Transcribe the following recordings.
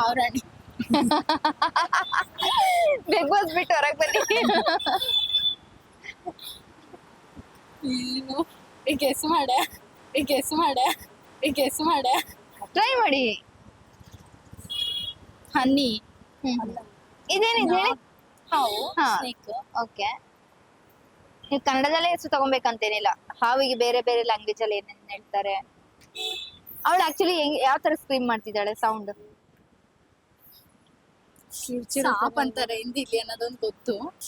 ಹಾವ್ರಾಣಿ. Big boss ಬಿಟ್ಟು ಹೊರಗೆ ಬನ್ನಿ. ಈಗ ಗೆಸ್ ಮಾಡ. ಗೆಸ್ ಮಾಡ. ಗೆಸ್ ಮಾಡೆ. ಟ್ರೈ ಮಾಡಿ. ಹನ್ನಿ ಇದೇನಿದೆ ಹಾವು. Snake okay. ನೀವು ಕನ್ನಡದಲ್ಲೇ ಹೆಸರು ತಗೊಬೇಕಂತೇನಿಲ್ಲ. ಹಾವಿಗೆ ಬೇರೆ ಬೇರೆ ಲ್ಯಾಂಗ್ವೇಜ್ ಅಲ್ಲಿ ಏನೇನು ಹೇಳ್ತಾರೆ. ಅವಳು ಆಕ್ಚುಲಿ ಯಾವ ತರ ಸ್ಕ್ರೀಮ್ ಮಾಡ್ತಿದ್ದಾಳೆ ಸೌಂಡ್ ಸಾಪ್ ಅಂತಾರೆ ಹಿಂದಿಲಿ ಅನ್ನೋದೊಂದು ಗೊತ್ತು.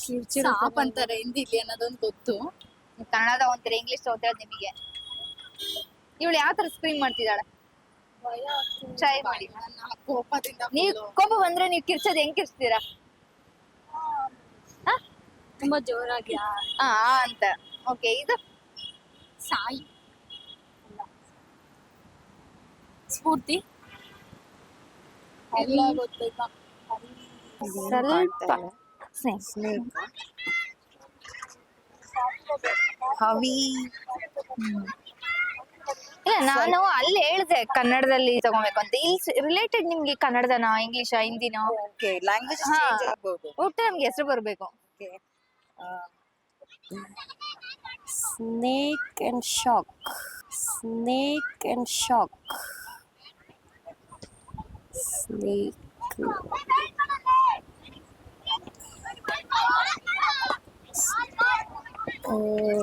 ಸಾಪ್ ಅಂತಾರೆ ಹಿಂದಿಲಿ ಅನ್ನೋದೊಂದು ಗೊತ್ತು. ಕನ್ನಡ ಒಂಥರ ಇಂಗ್ಲಿಷ್ ತಗೊಂತೀರ ನಿಮಗೆ. ಇವಳು ಯಾವ ತರ ಸ್ಕ್ರೀನ್ ಮಾಡ್ತಿದ್ದಾಳೆ? ಟ್ರೈ ಮಾಡಿ. ನೀವ್ ಕೋಪದಿಂದ ನೀವು full. ಕೋಪ ಬಂದ್ರೆ ನೀವು ಕಿರ್ಚೋದ್ ಹೆಂಗ್ ಕಿರ್ಚ್ತೀರಾ? ಹಾ. ತುಂಬಾ ಜೋರಾಗಿ. ಆ ಅಂತ. ಓಕೆ ಇದು? ಸಾಯಿ. ಸ್ಫೂರ್ತಿ. ಎಲ್ಲ ಗೊತ್ತಾಯ್ತಾ ಸ್ವಲ್ಪ ಸ್ನೇಕ್ ಹವಿ ಇಲ್ಲ ನಾನು ಅಲ್ಲಿ ಹೇಳ್ದೆ ಕನ್ನಡದಲ್ಲಿ ತಗೋಬೇಕು ಅಂತ ಇಲ್ಲಿ ರಿಲೇಟೆಡ್ ನಿಮ್ಗೆ ಕನ್ನಡದನ ಇಂಗ್ಲಿಷ್ ಹಿಂದಿನ? ಓಕೆ ಲ್ಯಾಂಗ್ವೇಜ್ ಹಾ. ಚೇಂಜ್ ಆಗ್ಬೋದು. ಒಟ್ಟು ನಮ್ಗೆ ಹೆಸರು ಬರ್ಬೇಕು. Snake and shock snake and shock snake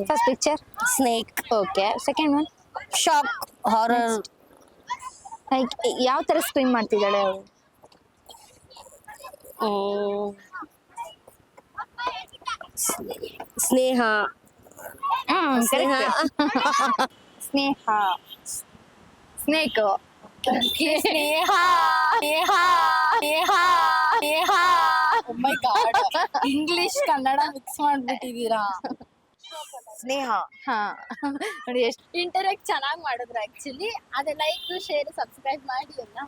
first picture snake okay second one shock horror like ಯಾವ ತರ ಸ್ಕ್ರೀಮ್ ಮಾಡ್ತಿದ್ದಾಳೆ ಅವಳು? ಸ್ನೇಹ ಹ್ಮ್ Sneha snake Sneha Sneha Sneha Sneha my god English Kannada mix ಮಾಡ್ಬಿಟ್ಟಿದೀರಾ Sneha. ಹಾ. ನೋಡಿ ಎಷ್ಟು ಇಂಟರಾಕ್ಟ್ ಚೆನ್ನಾಗಿ ಮಾಡಿದ್ರು ಆಕ್ಚುಲಿ ಅದೇ ಲೈಕ್ ಶೇರ್ ಸಬ್ಸ್ಕ್ರೈಬ್ ಮಾಡಿ ಎಲ್ಲ.